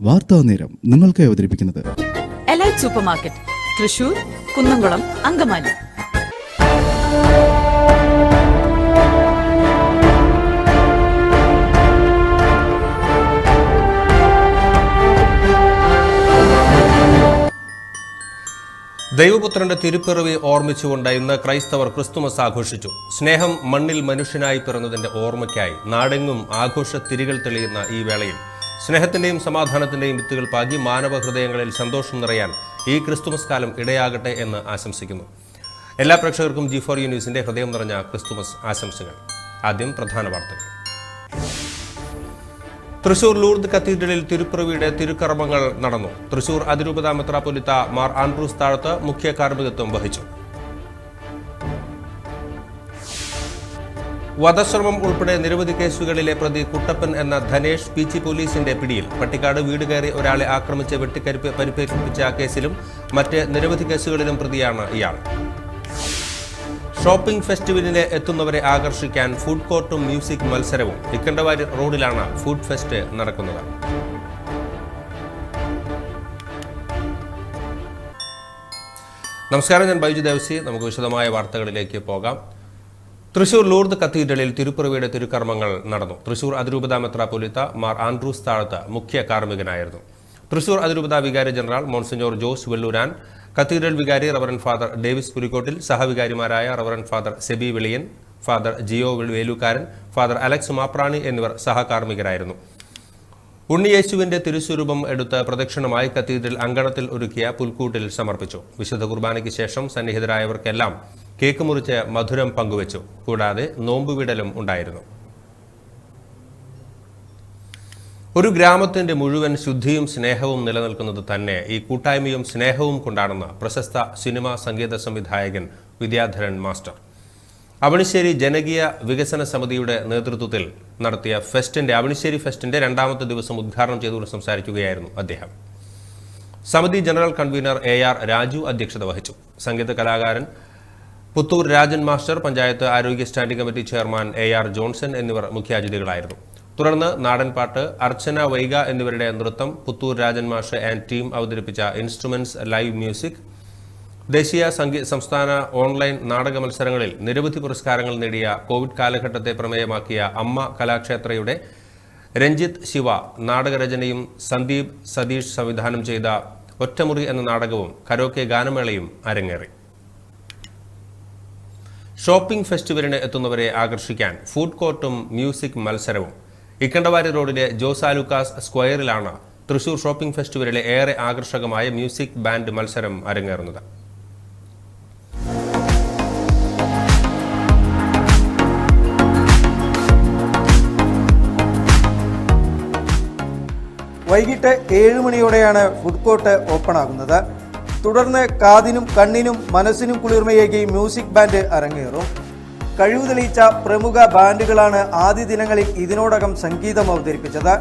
വാർത്താ നേരം അവതരിപ്പിക്കുന്നത്. Elite super market Thrissur Kunnamkulam Angamaly. ദൈവപുത്രന്റെ തിരുപ്പിറവി ഓർമ്മിച്ചുകൊണ്ട് ഇന്ന് ക്രൈസ്തവർ ക്രിസ്തുമസ് ആഘോഷിച്ചു. സ്നേഹം മണ്ണിൽ മനുഷ്യനായി പിറന്നതിന്റെ ഓർമ്മയ്ക്കായി നാടെങ്ങും ആഘോഷ തിരികൾ തെളിയുന്ന ഈ വേളയിൽ സ്നേഹത്തിന്റെയും സമാധാനത്തിന്റെയും വിത്തുകൾ പാകി മാനവ ഹൃദയങ്ങളിൽ സന്തോഷം നിറയാൻ ഈ ക്രിസ്തുമസ് കാലം ഇടയാകട്ടെ എന്ന് ആശംസിക്കുന്നു. എല്ലാ പ്രേക്ഷകർക്കും ജി ഫോർ യു ന്യൂസിന്റെ ഹൃദയം നിറഞ്ഞ ക്രിസ്തുമസ് ആശംസകൾ. ആദ്യം പ്രധാന വാർത്തകൾ. തൃശൂർ ലൂർദ് കത്തീഡ്രലിൽ തിരുപ്പിറവിയുടെ തിരുക്കർമ്മങ്ങൾ നടന്നു. തൃശൂർ അതിരൂപത മെത്രാപൊലിത്ത മാർ ആൻഡ്രൂസ് താഴത്ത് മുഖ്യ കാർമ്മികത്വം വഹിച്ചു. വധശ്രമം ഉൾപ്പെടെ നിരവധി കേസുകളിലെ പ്രതി കുട്ടപ്പൻ എന്ന ധനേഷ് പി ജി പോലീസിന്റെ പിടിയിൽ. പട്ടിക്കാട് വീട് കയറി ഒരാളെ ആക്രമിച്ച് വെട്ടിക്കരിപ്പ് പരിപേക്ഷിപ്പിച്ച കേസിലും മറ്റ് നിരവധി കേസുകളിലും പ്രതിയാണ് ഇയാൾ. ഷോപ്പിംഗ് ഫെസ്റ്റിവലിന് എത്തുന്നവരെ ആകർഷിക്കാൻ ഫുഡ് കോർട്ടും മ്യൂസിക് മത്സരവും തിക്കണ്ടവാരി റോഡിലാണ് ഫുഡ് ഫെസ്റ്റ് നടക്കുന്നത്. നമസ്കാരം ഞാൻ ബൈജു ദേവസി. നമുക്ക് വിശദമായ വാർത്തകളിലേക്ക് പോകാം. തൃശൂർ ലൂർദ് കത്തീഡ്രലിൽ തിരുപ്പിറവിയുടെ തിരുക്കർമ്മങ്ങൾ നടന്നു. തൃശൂർ അതിരൂപത പുലിത്ത മാർ ആൻഡ്രൂസ് താഴത്ത് മുഖ്യ കാർമ്മികനായിരുന്നു. തൃശൂർ അതിരൂപത വികാരി general monsignor Jose Velluran cathedral വികാരി reverend father Davis Pulikkottil സഹവികാരിമാരായ reverend father Seby Viliyan father Jio Velukkaran father Alex Maprani എന്നിവർ സഹകാർമ്മികരായിരുന്നു. ഉണ്ണിയേശുവിന്റെ തിരുസ്വരൂപം എടുത്ത് പ്രദക്ഷിണമായി കത്തീഡ്രൽ അങ്കണത്തിൽ ഒരുക്കിയ പുൽക്കൂട്ടിൽ സമർപ്പിച്ചു. വിശുദ്ധ കുർബാനയ്ക്ക് ശേഷം സന്നിഹിതരായവർക്കെല്ലാം കേക്ക് മുറിച്ച് മധുരം പങ്കുവച്ചു. കൂടാതെ നോമ്പുവിടലും ഉണ്ടായിരുന്നു. ഒരു ഗ്രാമത്തിന്റെ മുഴുവൻ ശുദ്ധിയും സ്നേഹവും നിലനിൽക്കുന്നത് തന്നെ ഈ കൂട്ടായ്മയും സ്നേഹവും കൊണ്ടാണെന്ന് പ്രശസ്ത സിനിമാ സംഗീത സംവിധായകൻ വിദ്യാധരൻ മാസ്റ്റർ. അവണിശ്ശേരി ജനകീയ വികസന സമിതിയുടെ നേതൃത്വത്തിൽ നടത്തിയ ഫെസ്റ്റിന്റെ അവണിശ്ശേരി ഫെസ്റ്റിന്റെ രണ്ടാമത്തെ ദിവസം ഉദ്ഘാടനം ചെയ്തുകൊണ്ട് സംസാരിക്കുകയായിരുന്നു അദ്ദേഹം. സമിതി general convener A R Raju അധ്യക്ഷത വഹിച്ചു. സംഗീത കലാകാരൻ പുത്തൂർ രാജൻ മാസ്റ്റർ പഞ്ചായത്ത് ആരോഗ്യ standing committee chairman A R Johnson എന്നിവർ മുഖ്യാതിഥികളായിരുന്നു. തുടർന്ന് നാടൻപാട്ട് അർച്ചന വൈഗ എന്നിവരുടെ നൃത്തം പുത്തൂർ രാജൻ മാഷ് ആൻഡ് ടീം അവതരിപ്പിച്ച ഇൻസ്ട്രുമെന്റ്സ് ലൈവ് മ്യൂസിക് ദേശീയ സംഗീത സംസ്ഥാന ഓൺലൈൻ നാടക മത്സരങ്ങളിൽ നിരവധി പുരസ്കാരങ്ങൾ നേടിയ കോവിഡ് കാലഘട്ടത്തെ പ്രമേയമാക്കിയ അമ്മ കലാക്ഷേത്രയുടെ രഞ്ജിത്ത് ശിവ നാടകരചനയും സന്ദീപ് സതീഷ് സംവിധാനം ചെയ്ത ഒറ്റമുറി എന്ന നാടകവും കരോക്കെ ഗാനമേളയും അരങ്ങേറി. ഷോപ്പിംഗ് ഫെസ്റ്റിവലിന് എത്തുന്നവരെ ആകർഷിക്കാൻ ഫുഡ് കോർട്ടും മ്യൂസിക് മത്സരവും ഇക്കണ്ടവാരി റോഡിലെ ജോസാലുക്കാസ് സ്ക്വയറിലാണ് തൃശൂർ ഷോപ്പിംഗ് ഫെസ്റ്റിവലിലെ ഏറെ ആകർഷകമായ മ്യൂസിക് ബാൻഡ് മത്സരം അരങ്ങേറുന്നത്. വൈകിട്ട് ഏഴ് മണിയോടെയാണ് ഫുഡ് കോർട്ട് ഓപ്പൺ ആകുന്നത് തുടർന്ന് കാതിനും കണ്ണിനും മനസ്സിനും കുളിർമയേകി മ്യൂസിക് ബാൻഡ് അരങ്ങേറും. കഴിവ് തെളിയിച്ച പ്രമുഖ ബാൻഡുകളാണ് ആദ്യ ദിനങ്ങളിൽ ഇതിനോടകം സംഗീതം അവതരിപ്പിച്ചത്.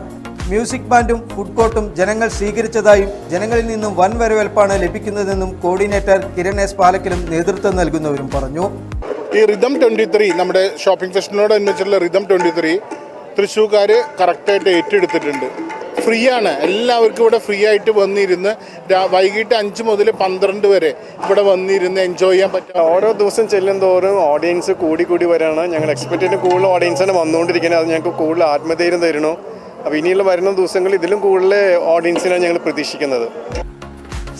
മ്യൂസിക് ബാൻഡും ഫുഡ് കോർട്ടും ജനങ്ങൾ സ്വീകരിച്ചതായും ജനങ്ങളിൽ നിന്നും വൻ വരവേൽപ്പാണ് ലഭിക്കുന്നതെന്നും കോർഡിനേറ്റർ കിരൺ എസ് പാലക്കലും നേതൃത്വം നൽകുന്നവരും പറഞ്ഞു. ഈ റിതം ട്വന്റി ത്രീ നമ്മുടെ ഷോപ്പിംഗ് ഫെസ്റ്റിനോടനുബന്ധിച്ചുള്ള റിതം ട്വന്റി ത്രീ തൃശ്ശൂർക്കാര് കറക്റ്റായിട്ട് ഏറ്റെടുത്തിട്ടുണ്ട്. ഫ്രീ ആണ് എല്ലാവർക്കും ഇവിടെ ഫ്രീ ആയിട്ട് വന്നിരുന്ന് വൈകിട്ട് അഞ്ച് മുതൽ പന്ത്രണ്ട് വരെ ഇവിടെ വന്നിരുന്ന് എൻജോയ് ചെയ്യാൻ പറ്റും. ഓരോ ദിവസം ചെല്ലും തോറും ഓഡിയൻസ് കൂടി കൂടി വരാണ്. ഞങ്ങൾ എക്സ്പെക്ട് ചെയ്യുന്ന കൂടുതൽ ഓഡിയൻസാണ് വന്നുകൊണ്ടിരിക്കുന്നത്. അത് ഞങ്ങൾക്ക് കൂടുതൽ ആത്മധൈര്യം തരുന്നു. അപ്പോൾ ഇനിയുള്ള വരുന്ന ദിവസങ്ങളിൽ ഇതിലും കൂടുതൽ ഓഡിയൻസിനാണ് ഞങ്ങൾ പ്രതീക്ഷിക്കുന്നത്.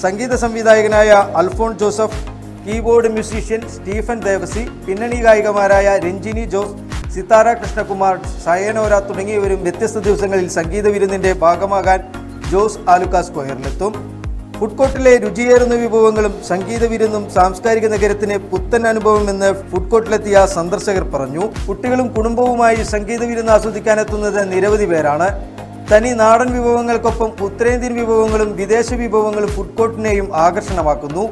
സംഗീത സംവിധായകനായ അൽഫോൺ ജോസഫ് കീബോർഡ് മ്യൂസീഷ്യൻ സ്റ്റീഫൻ ദേവസി പിന്നണി ഗായികമാരായ രഞ്ജിനി ജോസ് സിതാര കൃഷ്ണകുമാർ സയനോര തുടങ്ങിയവരും വ്യത്യസ്ത ദിവസങ്ങളിൽ സംഗീത വിരുന്നിന്റെ ഭാഗമാകാൻ ജോസ് ആലുക്ക സ്ക്വയറിലെത്തും. ഫുഡ് കോർട്ടിലെ രുചിയേറുന്ന വിഭവങ്ങളും സംഗീത വിരുന്നും സാംസ്കാരിക നഗരത്തിന് പുത്തൻ അനുഭവമെന്ന് ഫുഡ് കോർട്ടിലെത്തിയ സന്ദർശകർ പറഞ്ഞു. കുട്ടികളും കുടുംബവുമായി സംഗീത വിരുന്ന് ആസ്വദിക്കാനെത്തുന്നത് നിരവധി പേരാണ്. തനി നാടൻ വിഭവങ്ങൾക്കൊപ്പം ഉത്തരേന്ത്യൻ വിഭവങ്ങളും വിദേശ വിഭവങ്ങളും ഫുഡ് കോർട്ടിനെയും ആകർഷണമാക്കുന്നു.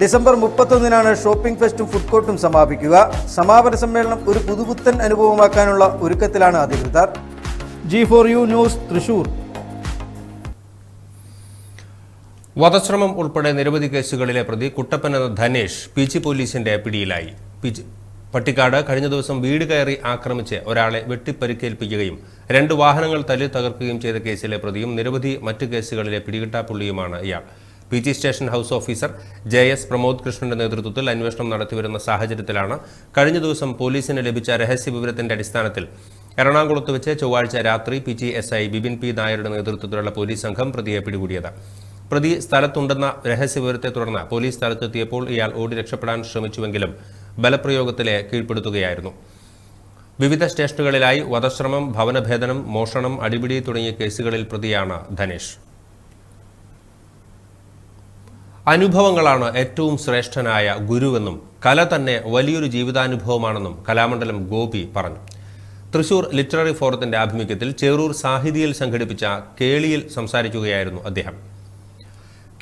ഡിസംബർ മുപ്പത്തൊന്നിനാണ് ഷോപ്പിംഗ് ഫെസ്റ്റും ഫുഡ് കോർട്ടും സമാപിക്കുക. സമാപന സമ്മേളനം ഒരു പുതുപുത്തൻ അനുഭവമാക്കാനുള്ള ഒരുക്കത്തിലാണ് അധികൃതർ. G four U news Thrissur. വധശ്രമം ഉൾപ്പെടെ നിരവധി കേസുകളിലെ പ്രതി കുട്ടപ്പൻ എന്ന ധനേഷ് പി ജി പോലീസിന്റെ പിടിയിലായി. പട്ടിക്കാട് കഴിഞ്ഞ ദിവസം വീട് കയറി ആക്രമിച്ച് ഒരാളെ വെട്ടിപ്പരിക്കേൽപ്പിക്കുകയും രണ്ട് വാഹനങ്ങൾ തല്ലി തകർക്കുകയും ചെയ്ത കേസിലെ പ്രതിയും നിരവധി മറ്റ് കേസുകളിലെ പിടികിട്ടാപ്പുള്ളിയുമാണ് ഇയാൾ. P G station house officer J S Pramod കൃഷ്ണന്റെ നേതൃത്വത്തിൽ അന്വേഷണം നടത്തിവരുന്ന സാഹചര്യത്തിലാണ് കഴിഞ്ഞ ദിവസം പോലീസിന് ലഭിച്ച രഹസ്യ വിവരത്തിന്റെ അടിസ്ഥാനത്തിൽ എറണാകുളത്ത് വെച്ച് ചൊവ്വാഴ്ച രാത്രി P G S I Bipin P നായരുടെ നേതൃത്വത്തിലുള്ള പോലീസ് സംഘം പ്രതിയെ പിടികൂടിയത്. പ്രതി സ്ഥലത്തുണ്ടെന്ന രഹസ്യ വിവരത്തെ തുടർന്ന് പോലീസ് സ്ഥലത്തെത്തിയപ്പോൾ ഇയാൾ ഓടി രക്ഷപ്പെടാൻ ശ്രമിച്ചുവെങ്കിലും ബലപ്രയോഗത്തിലെ കീഴ്പ്പെടുത്തുകയായിരുന്നു. വിവിധ സ്റ്റേഷനുകളിലായി വധശ്രമം ഭവനഭേദനം മോഷണം അടിപിടി തുടങ്ങിയ കേസുകളിൽ പ്രതിയാണ് ധനേഷ്. അനുഭവങ്ങളാണ് ഏറ്റവും ശ്രേഷ്ഠനായ ഗുരുവെന്നും കല തന്നെ വലിയൊരു ജീവിതാനുഭവമാണെന്നും കലാമണ്ഡലം ഗോപി പറഞ്ഞു. തൃശൂർ ലിറ്റററി ഫോറത്തിന്റെ ആഭിമുഖ്യത്തിൽ ചേറൂർ സാഹിതിയിൽ സംഘടിപ്പിച്ച കേളിയിൽ സംസാരിക്കുകയായിരുന്നു അദ്ദേഹം.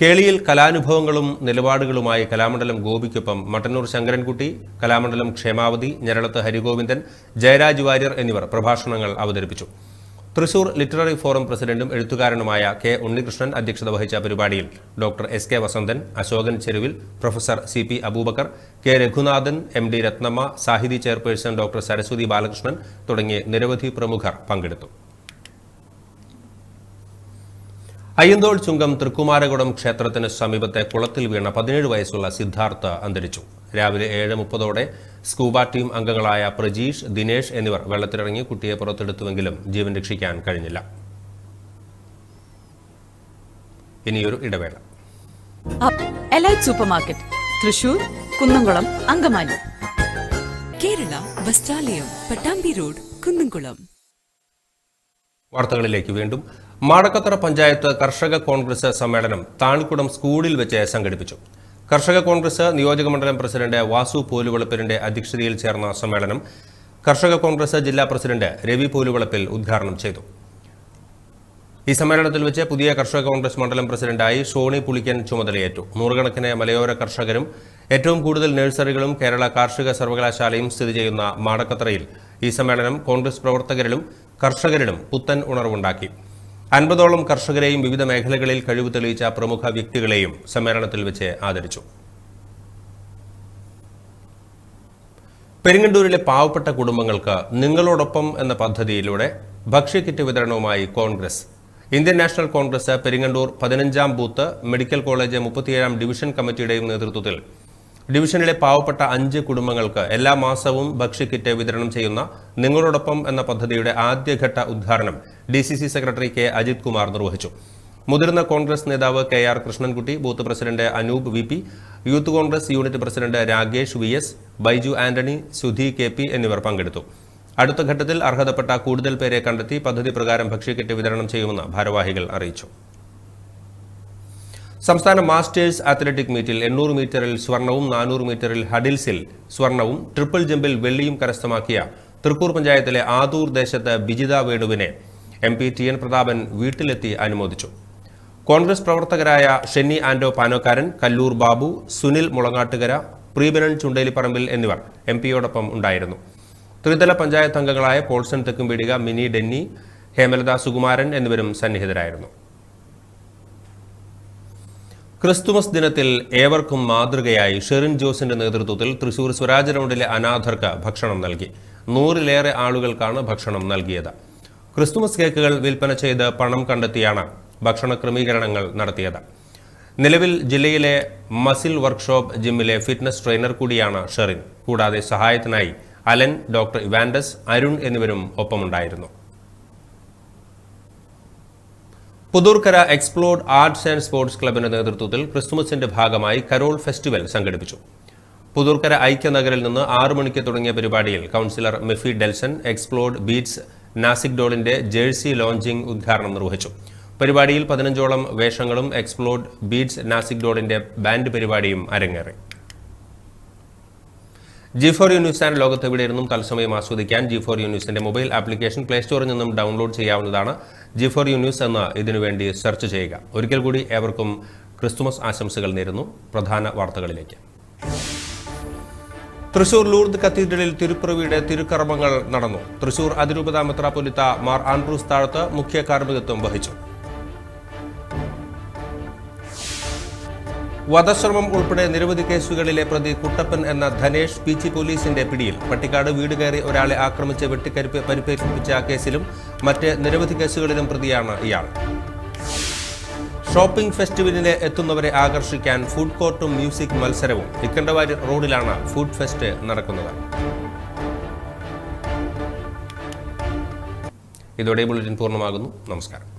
കേളിയിൽ കലാനുഭവങ്ങളും നിലപാടുകളുമായി കലാമണ്ഡലം ഗോപിക്കൊപ്പം മട്ടന്നൂർ ശങ്കരൻകുട്ടി കലാമണ്ഡലം ക്ഷേമാവതി ഞരളത്ത് ഹരിഗോവിന്ദൻ ജയരാജ് വാര്യർ എന്നിവർ പ്രഭാഷണങ്ങൾ അവതരിപ്പിച്ചു. തൃശൂർ ലിറ്റററി ഫോറം പ്രസിഡന്റും എഴുത്തുകാരനുമായ കെ ഉണ്ണികൃഷ്ണൻ അധ്യക്ഷത വഹിച്ച പരിപാടിയിൽ doctor S K Vasanthan Ashokan Cheruvil professor C P Aboobacker K Raghunathan M D Rathnamma Sahithi chairperson doctor Saraswathi Balakrishnan തുടങ്ങിയ നിരവധി പ്രമുഖർ പങ്കെടുത്തു. അയ്യന്തോൾ ചുങ്കം തൃക്കുമാരകുടം ക്ഷേത്രത്തിന് സമീപത്തെ കുളത്തിൽ വീണ പതിനേഴ് വയസ്സുള്ള സിദ്ധാർത്ഥ അന്തരിച്ചു. രാവിലെ ഏഴ് മുപ്പതോടെ സ്കൂബ ടീം അംഗങ്ങളായ പ്രജീഷ് ദിനേഷ് എന്നിവർ വെള്ളത്തിലിറങ്ങി കുട്ടിയെ പുറത്തെടുത്തുവെങ്കിലും ജീവൻ രക്ഷിക്കാൻ കഴിഞ്ഞില്ല. ഇനിയൊരു ഇടവേള. Elite super market Thrissur Kunnamkulam Angamaly. Kerala Vasthralayam Pattambi road Kunnamkulam. വാർത്തകളിലേക്ക് വീണ്ടും മാടക്കത്തറ പഞ്ചായത്ത് കർഷക കോൺഗ്രസ് സമ്മേളനം താണിക്കുടം സ്കൂളിൽ വെച്ച് സംഘടിപ്പിച്ചു. കർഷക കോൺഗ്രസ് നിയോജക മണ്ഡലം പ്രസിഡന്റ് വാസു പോലുവളപ്പിലിന്റെ അധ്യക്ഷതയിൽ ചേർന്ന സമ്മേളനം കർഷക കോൺഗ്രസ് ജില്ലാ പ്രസിഡന്റ് രവി പോലുവളപ്പിൽ ഉദ്ഘാടനം ചെയ്തു. ഈ സമ്മേളനത്തിൽ വെച്ച് പുതിയ കർഷക കോൺഗ്രസ് മണ്ഡലം പ്രസിഡന്റായി ഷോണി പുളിക്കൻ ചുമതലയേറ്റു. നൂറുകണക്കിന് മലയോര കർഷകരും ഏറ്റവും കൂടുതൽ നഴ്സറികളും കേരള കാർഷിക സർവകലാശാലയും സ്ഥിതി ചെയ്യുന്ന മാടക്കത്തറയിൽ ഈ സമ്മേളനം കോൺഗ്രസ് പ്രവർത്തകരിലും കർഷകരിലും പുത്തൻ ഉണർവുണ്ടാക്കി. അൻപതോളം കർഷകരെയും വിവിധ മേഖലകളിൽ കഴിവ് തെളിയിച്ച പ്രമുഖ വ്യക്തികളെയും സമ്മേളനത്തിൽ വെച്ച് ആദരിച്ചു. പെരിങ്ങണ്ടൂരിലെ പാവപ്പെട്ട കുടുംബങ്ങൾക്ക് നിങ്ങളോടൊപ്പം എന്ന പദ്ധതിയിലൂടെ ഭക്ഷ്യക്കിറ്റ് വിതരണവുമായി Congress. Indian National Congress Peringandoor പതിനഞ്ചാം ബൂത്ത് മെഡിക്കൽ കോളേജ് മുപ്പത്തിയേഴാം ഡിവിഷൻ കമ്മിറ്റിയുടെയും നേതൃത്വത്തിൽ ഡിവിഷനിലെ പാവപ്പെട്ട അഞ്ച് കുടുംബങ്ങൾക്ക് എല്ലാ മാസവും ഭക്ഷ്യക്കിറ്റ് വിതരണം ചെയ്യുന്ന നിങ്ങളോടൊപ്പം എന്ന പദ്ധതിയുടെ ആദ്യഘട്ട ഉദ്ഘാടനം D C C secretary K Ajith Kumar നിർവഹിച്ചു. മുതിർന്ന കോൺഗ്രസ് നേതാവ് K R Krishnankutty booth president Anoop V P youth Congress unit president Rakesh V S Baiju Antony Sudhi K P എന്നിവർ പങ്കെടുത്തു. അടുത്ത ഘട്ടത്തിൽ അർഹതപ്പെട്ട കൂടുതൽ പേരെ കണ്ടെത്തി പദ്ധതി പ്രകാരം ഭക്ഷ്യക്കിറ്റ് വിതരണം ചെയ്യുമെന്ന് ഭാരവാഹികൾ അറിയിച്ചു. സംസ്ഥാന മാസ്റ്റേഴ്സ് അത്ലറ്റിക് മീറ്റിൽ എണ്ണൂറ് മീറ്ററിൽ സ്വർണവും നാനൂറ് മീറ്ററിൽ ഹഡിൽസിൽ സ്വർണവും ട്രിപ്പിൾ ജമ്പിൽ വെള്ളിയും കരസ്ഥമാക്കിയ തൃക്കൂർ പഞ്ചായത്തിലെ ആദൂർ ദേശത്ത് Bijitha വേണുവിനെ M P T N Prathapan വീട്ടിലെത്തി അനുമോദിച്ചു. കോൺഗ്രസ് പ്രവർത്തകരായ ഷെന്നി ആൻഡോ പാനോക്കാരൻ കല്ലൂർ ബാബു സുനിൽ മുളങ്ങാട്ടുകര പ്രീബനൻ ചുണ്ടേലിപ്പറമ്പിൽ എന്നിവർ എം പിയോടൊപ്പം ഉണ്ടായിരുന്നു. ത്രിതല പഞ്ചായത്ത് അംഗങ്ങളായ പോൾസൺ തെക്കുംപീടിക മിനി ഡെന്നി ഹേമലത സുകുമാരൻ എന്നിവരും സന്നിഹിതരായിരുന്നു. ക്രിസ്തുമസ് ദിനത്തിൽ ഏവർക്കും മാതൃകയായി ഷെറിൻ ജോസിന്റെ നേതൃത്വത്തിൽ തൃശൂർ സ്വരാജ് റൗണ്ടിലെ അനാഥർക്ക് ഭക്ഷണം നൽകി. നൂറിലേറെ ആളുകൾക്കാണ് ഭക്ഷണം നൽകിയത്. ക്രിസ്തുമസ് കേക്കുകൾ വിൽപ്പന ചെയ്ത് പണം കണ്ടെത്തിയാണ് ഭക്ഷണ ക്രമീകരണങ്ങൾ നടത്തിയത്. നിലവിൽ ജില്ലയിലെ മസിൽ വർക്ക്ഷോപ്പ് ജിമ്മിലെ ഫിറ്റ്നസ് ട്രെയിനർ കൂടിയാണ് ഷെറിൻ. കൂടാതെ സഹായത്തിനായി അലൻ ഡോക്ടർ ഇവാൻഡസ് അരുൺ എന്നിവരും ഒപ്പമുണ്ടായിരുന്നു. Puthoorkkara explored arts and sports ക്ലബിന്റെ നേതൃത്വത്തിൽ ക്രിസ്തുമസിന്റെ ഭാഗമായി കരോൾ ഫെസ്റ്റിവൽ സംഘടിപ്പിച്ചു. പുതൂർക്കര ഐക്യനഗറിൽ നിന്ന് ആറു മണിക്ക് തുടങ്ങിയ പരിപാടിയിൽ councillor Mifi Delson explored beats Nasik ഡോളിന്റെ jersey launching ഉദ്ഘാടനം നിർവഹിച്ചു. പരിപാടിയിൽ പതിനഞ്ചോളം വേഷങ്ങളും എക്സ്പ്ലോർഡ് ബീറ്റ്സ് നാസിക് ഡോളിന്റെ ബാൻഡ് പരിപാടിയും അരങ്ങേറി. G four U news and ലോകത്ത് എവിടെയിരുന്നും തത്സമയം ആസ്വദിക്കാൻ ജി ഫോർ യു ന്യൂസിന്റെ മൊബൈൽ ആപ്ലിക്കേഷൻ പ്ലേ സ്റ്റോറിൽ നിന്നും ഡൗൺലോഡ് ചെയ്യാവുന്നതാണ് ജി ഫോർ യു ന്യൂസ് എന്ന് ഇതിനുവേണ്ടി സെർച്ച് ചെയ്യുക. ഒരിക്കൽ കൂടി ഏവർക്കും ക്രിസ്തുമസ് ആശംസകൾ നേരുന്നു. പ്രധാന വാർത്തകളിലേക്ക്. തൃശൂർ ലൂർദ് കത്തീഡ്രലിൽ തിരുപ്പിറവിയുടെ തിരുക്കർമ്മങ്ങൾ നടന്നു. തൃശൂർ അതിരൂപത മെത്രാപൊലിത്ത മാർ ആൻഡ്രൂസ് താഴത്ത് മുഖ്യ കാർമ്മികത്വം വഹിച്ചു. വധശ്രമം ഉൾപ്പെടെ നിരവധി കേസുകളിലെ പ്രതി കുട്ടപ്പൻ എന്ന ധനേഷ് പി ജി പോലീസിന്റെ പിടിയിൽ. പട്ടിക്കാട് വീട് കയറി ഒരാളെ ആക്രമിച്ച് വെട്ടിക്കരിപ്പ് പരിക്കേൽപ്പിച്ച കേസിലും മറ്റ് നിരവധി കേസുകളിലും പ്രതിയാണ് ഇയാൾ. ഷോപ്പിംഗ് ഫെസ്റ്റിവലിന് എത്തുന്നവരെ ആകർഷിക്കാൻ ഫുഡ് കോർട്ടും മ്യൂസിക് മത്സരവും. ഇക്കണ്ടവാരി റോഡിലാണ് ഫുഡ് ഫെസ്റ്റ് നടക്കുന്നത്. ഇതോടെ ബുള്ളറ്റിൻ പൂർണമാകുന്നു. നമസ്കാരം.